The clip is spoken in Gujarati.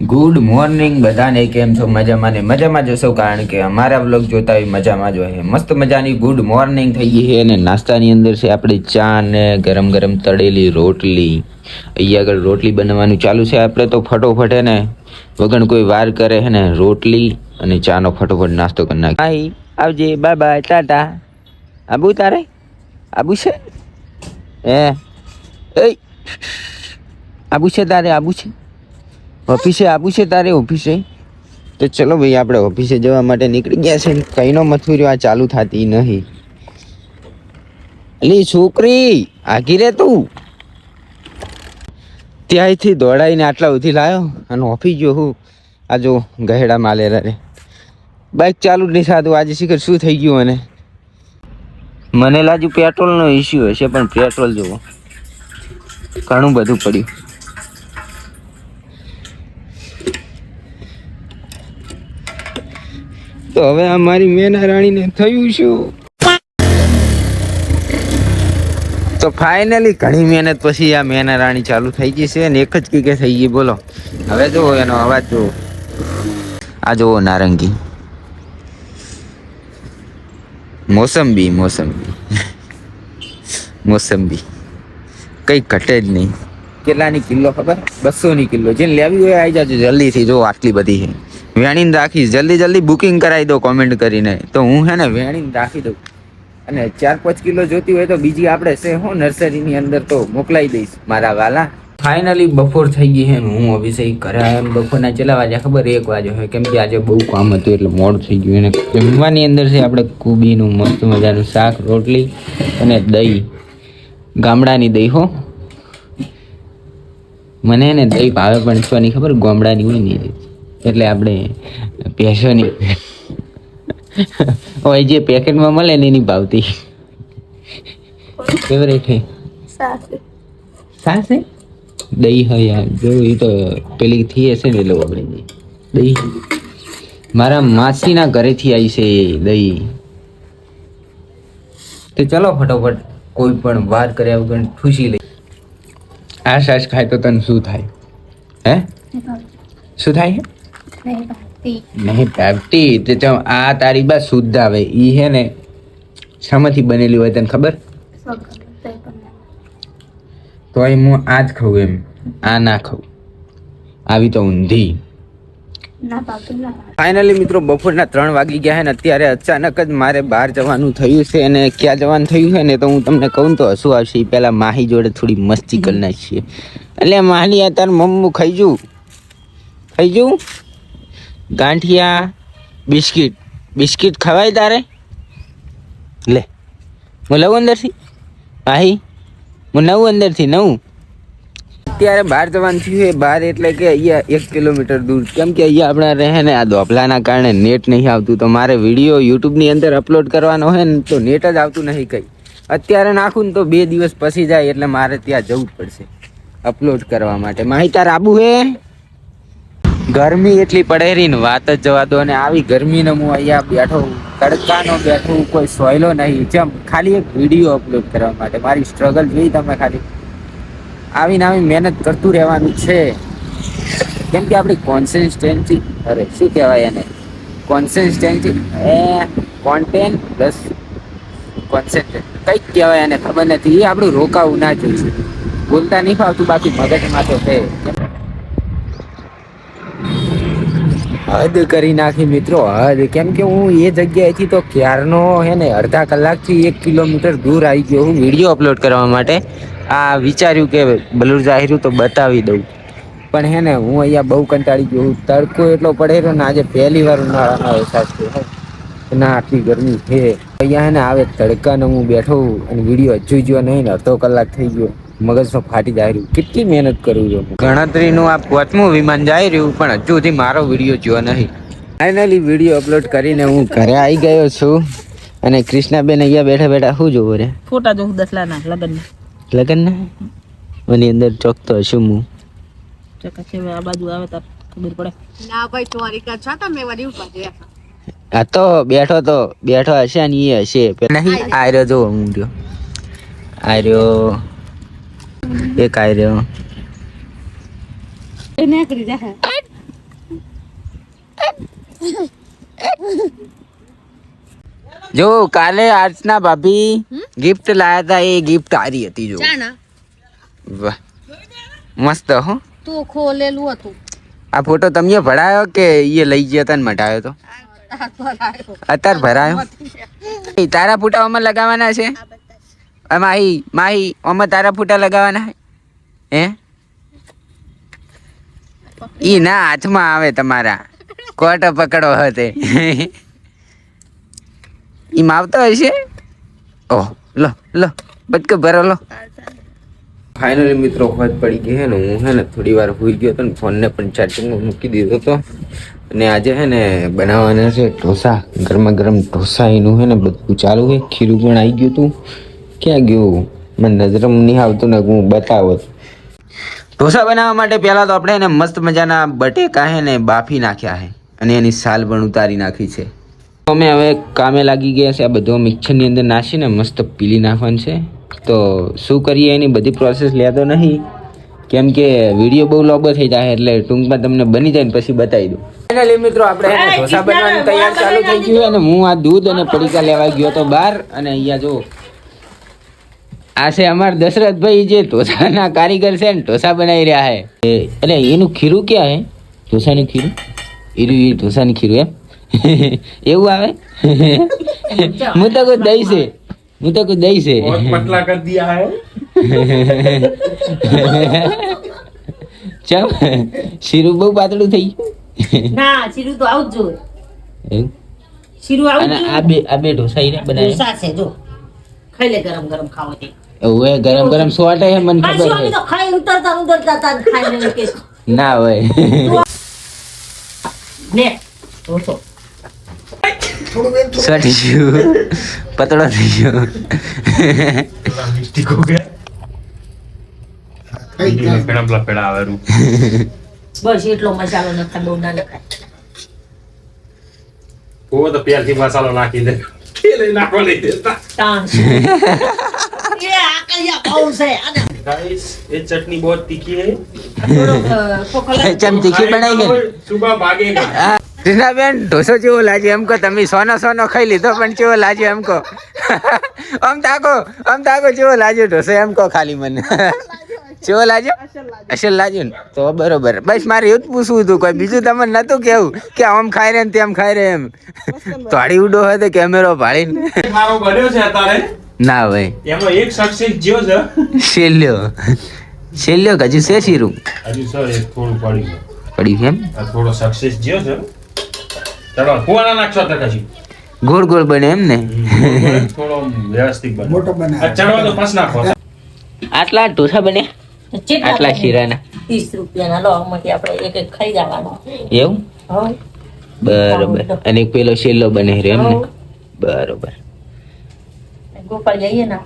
ગુડ મોર્નિંગ બધાને, કેમ છો? મજામાં ને? મજામાં જશો કારણ કે અમારા બ્લોગ જોતા હોય મજામાં જ હોય. મસ્ત મજાની ગુડ મોર્નિંગ થઈ ગઈ છે અને નાસ્તાની અંદર છે આપણે ચા ને ગરમ ગરમ તળેલી રોટલી. અહીંયા આગળ રોટલી બનાવવાનું ચાલુ છે. આપણે તો ફટોફટ હે ને વગર કોઈ વાર કરે હે ને રોટલી અને ચાનો ફટોફટ નાસ્તો કરી નાખે હાય આવજે. Bye bye. ટાટા. આબુ તારે? આબુ છે? એ. આબુ છે તારે? આબુ છે? ઓફિસે આપું છે તારે ઓફિસે? તો ચલો ભાઈ, આપણે ઓફિસે જવા માટે નીકળી ગયા છે. કઈનો મથુર્યો આ ચાલુ થતી નહીં. અલી, છોકરી આગી રે તું? ત્યાંથી દોડાઈને આટલા ઉધી લાયો અને ઓફિસ જો હું. આ જો ગહેડા માલેરા રે બાઇક ચાલુ જ નહીં સાધું આજે શીખર શું થઈ ગયું મને? મને લાજુ પેટ્રોલનો ઇસ્યુ હશે, પણ પેટ્રોલ જુઓ. ઘણું બધું પડ્યું. તો હવે આ મારી મેના રાણીને થયું શું? તો ફાઇનલી ઘણી મહેનત પછી આ મેના રાણી ચાલુ થઈ ગઈ છે અને એક જ કીકે થઈ ગઈ, બોલો. હવે જુઓ એનો અવાજ જુઓ. આ જુઓ નારંગી. મોસંબી મોસંબી. મોસંબી. કઈ ઘટે જ નહીં. કેટલાની કિલો ખબર? બસો ની કિલો જેને લેવી હોય આવી જાજો, જલ્દીથી. જો આટલી બધી છે. વેણીને રાખીશ જલ્દી જલ્દી બુકિંગ કરાવી દો કોમેન્ટ કરીને. તો હું હે ને વેણીને રાખી દઉં. અને ચાર પાંચ કિલો જોતી હોય તો બીજી આપણે છે હું નર્સરીની અંદર તો મોકલાઈ દઈશ, મારા વાલા. ફાઇનલી બપોર થઈ ગઈ છે હું અભિષેક ઘરે એમ બપોરના ચલા વાગ્યા, ખબર એક વાગ્યો હોય કેમ કે આજે બહુ કામ હતું એટલે મોડ થઈ ગયું અને જમવાની અંદર છે આપણે કુબીનું મસ્ત મજાનું શાક, રોટલી અને દહીં. ગામડાની દહીં હો. મને ને દહીં ભાવે પણ છોની ખબર ગામડાની હોય ને એટલે આપણે ભેંસોની હોય જે પેકેટમાં મળે ને એની ભાવતી. ફેવરેટ હે? સાસે. દહીં હોય યાર. જો એ તો પેલી થી હશે ને એટલે આપણે દહીં. મારા માસીના ઘરેથી આવી છે દહીં. તો ચલો ફટોફટ કોઈ પણ વાત કર્યા વગર ખુશી લઈ આ સાસ ખાય તો તને શું થાય? હે? શું થાય? નહીં ભાગતી તે તો આ તારી બા શુદ્ધ આવે ઈ હે ને શામાંથી બનેલી હોય તને ખબર? તોય હું આ જ ખાઉં એમ. આ ના ખાઉં. આવી તો ઊંધી. ફાઇનલી મિત્રો બપોરના ત્રણ વાગી ગયા ને અત્યારે અચાનક જ મારે બહાર જવાનું થયું છે અને ક્યાં જવાનું થયું છે ને તો હું તમને કહું તો હસું આવશે. પેલા પહેલા માહી જોડે થોડી મસ્તી કરી નાખીએ. એટલે માહી અત્યારે તાર મમ્મું ખાઈ જુ. ખાઈ જુ? ગાંઠિયા બિસ્કિટ. બિસ્કિટ ખવાય તારે? લે. હું લઉં અંદરથી? માહી હું નવું અંદરથી નવું. અત્યારે બહાર જવાનું થયું એ બહાર એટલે કે અહીંયા એક કિલોમીટર દૂર. કેમ કે અહીંયા આપણે રહે ને આ દોભલાના કારણે નેટ નહીં આવતું. તો મારે વીડિયો યુટ્યુબની અંદર અપલોડ કરવાનો હોય ને તો નેટ જ આવતું નહીં કંઈ. અત્યારે નાખું ને તો બે દિવસ પછી જાય એટલે મારે ત્યાં જવું જ પડશે અપલોડ કરવા માટે. માહિતી આબુ હે? ગરમી એટલી પડેરી ને વાત જ જવા દો અને આવી ગરમીને હું અહીંયા બેઠો તડકાનો બેઠો કોઈ સોયલો નહીં. જેમ ખાલી એક વીડિયો અપલોડ કરવા માટે. મારી સ્ટ્રગલ જોઈ તમે ખાલી. આવીને આવી મહેનત કરતું રહેવાનું છે. કેમ કે આપણી કોન્સિસ્ટન્સી અરે શું કહેવાય એને? કોન્સિસ્ટન્સી એ કોન્ટેન્ટ પ્લસ કોન્સન્ટ્રેટ કંઈક કહેવાય એને, ખબર નથી. એ આપણું રોકાવું ના જોઈએ. બોલતા નહીં ફાવતું, બાકી મગજમાં તો છે. હદ કરી નાખી મિત્રો, હદ. કેમ કે હું એ જગ્યાએથી તો ક્યારનો હે ને, અડધા કલાકથી એક કિલોમીટર દૂર આવી ગયો હું વીડિયો અપલોડ કરવા માટે. આ વિચાર્યું કે બલુર જાહેરું તો બતાવી દઉં. પણ હે ને, હું અહીંયા બહુ કંટાળી ગયો હું. તડકો એટલો પડેલો ને, આજે પહેલી વાર ઉનાળાનો અહેસાસ થયો ના, આટલી ગરમી છે. અહીંયા હે ને, આવે તડકાને હું બેઠો અને વીડિયો હજુ જો નહીં ને, અડધો કલાક થઈ ગયો. મગજમાં ફાટી જાય રહ્યું. કેટલી મહેનત કરું છું ગણતરીનું આ પાંચમું વિમાન જાય રહ્યું પણ હજુ સુધી મારો વીડિયો જોયો નહીં. ફાઇનલી વીડિયો અપલોડ કરીને હું ઘરે આવી ગયો છું. અને કૃષ્ણાબેન અહીંયા બેઠા બેઠા શું જોવો રે? ફોટા જોઉં દસલાના લગ્ન લગ્ન ના એની અંદર ચોકતો હશું હું. આ બાજુ આવે તાર ખબર પડે. ના ભાઈ ચોરી કરશો તમે વળી ઉપર આ તો બેઠો તો બેઠો હશે અને એ હશે. નહીં આર્યો જો હું રહ્યો આર્યો એક નીકળી જાય જો કાલે આર્ચના ભાભી ગિફ્ટ લાયા હતા એ ગિફ્ટ સારી હતી જો. વાહ. મસ્ત હો. તું ખોલેલું હતું. આ ફોટો તમે ભરાયો કે એ લઈ ગયા હતા ને મટાયો તો? અત્યારે ભરાયો? તારા ફોટા લગાવવાના છે? માહી માહી, આમાં તારા ફોટા લગાવવાના હે? ઈ ના હાથમાં આવે તમારા. કોટ પકડો હતે. ઈ માવતો હશે? ઓહ, લો લો, બટકો ભરો, લો. ફાઇનલી મિત્રો ખોજ પડી ગઈ હે ને, હું હે ને થોડી વાર ભૂલી ગયો હતો ને, ફોનને પણ ચાર્જિંગમાં મૂકી દીધો હતો. અને આજે હે ને, બનાવવાના છે ઢોસા, ગરમા ગરમ ઢોસા એનું હે ને, બધું ચાલુ છે ખીરું પણ આવી ગયું હતું. ક્યાં ગયું? મને નજરમ નહીં આવતું ને હું બતાવો ઢોસા બનાવવા માટે પહેલાં તો આપણે એને મસ્ત મજાના બટેકા હે ને બાફી નાખ્યા છે અને એની સાલ પણ ઉતારી નાખી છે. અમે હવે કામે લાગી ગયા છે. આ બધો મિક્સરની અંદર નાખીને મસ્ત પીલી નાખવાનું છે. તો શું કરીએ એની બધી પ્રોસેસ લેતો નહીં. કેમ કે વીડિયો બહુ લાંબો થઈ જાય એટલે ટૂંકમાં તમને બની જાય ને પછી બતાવી દઉં. ફાઇનલી મિત્રો આપણે ઢોસા બનાવવાની તૈયાર ચાલુ થઈ ગયું અને હું આ દૂધ અને પડીકા લેવા ગયો તો બહાર અને અહીંયા જો આ છે અમાર દશરથભાઈ જે ઢોસાના કારીગર છે ને ઢોસા બનાવી રહ્યા છે. એટલે એનું ખીરું ક્યાં હે? ઢોસાનું ખીરું? એનું એ ઢોસાનું ખીરું એમ? એવું આવે? હું તો કોઈ દઈ છે. હું તો કોઈ દઈ છે. પતલા કરી દિયા હે. ચમ? શીરું બહુ પાતળું થઈ ના શીરું તો આવું જ જોઈએ. શીરું આવું આ બે આ બે ઢોસા બનાવ્યા. છે જો. ખાઈ લે ગરમ ગરમ ખાવો તે Oh garam-garam suara ya, mantep banget. Pasir ini tuh kayak untar-tar, untar-tar, kayak gitu. Naa, boy. Ne? Oto. Satu. Satu. Patola dijual. Pelangi dihug ya. Ayo. Di mana pelapel awaru? Bosir lo masalonakan bunga neng. Oh, tapi yang di masalonaki deh. ખેલે નાખવાની ટાણ છે. એ આ કયા ભાવ છે અને ગાઈસ એ ચટની જેવો લાગે એમ કહો તમે સોનો સોનો ખાઈ લીધો પણ જેવો લાગે એમ કહો. આમ તાકો આમ તાકો જેવો લાગ્યો ઢોસો એમ કહો ખાલી મને. કેવો લાજો અસલ લાજો ને? તો બરોબર. બસ મારે એવું જ પૂછવું હતું કોઈ બીજું તમને નતું કેવું કે આમ ખાઈ રહે ને તેમ ખાઈ રહે એમ. તોડી ઉડો હોય તો કેમેરો ભાળીને. મારો બન્યો છે અત્યારે. ના ભાઈ. એમાં એક સક્સેસ જ્યો છે. છેલ્લ્યો કે હજુ છે શીરું? હજુ સર એક થોડું પડ્યું પડ્યું એમ? થોડો સક્સેસ જ્યો છે. ચલો કુવાના નાખશો તો કશી ગોળ ગોળ બને એમ ને? થોડો વ્યવસ્થિત બને. મોટો બને ચડવા તો પાસ નાખો. આટલા ઢોસા બને ચેટલા આટલા? શીરાના. ત્રીસ રૂપિયાના લો આમાંથી આપણે એક એક ખાઈ જવાનો. એવું? બરોબર. અને એક પેલો શેલ્લો બને રહ્યો એમ ને બરોબર. ગોપાલ જઈએ ને?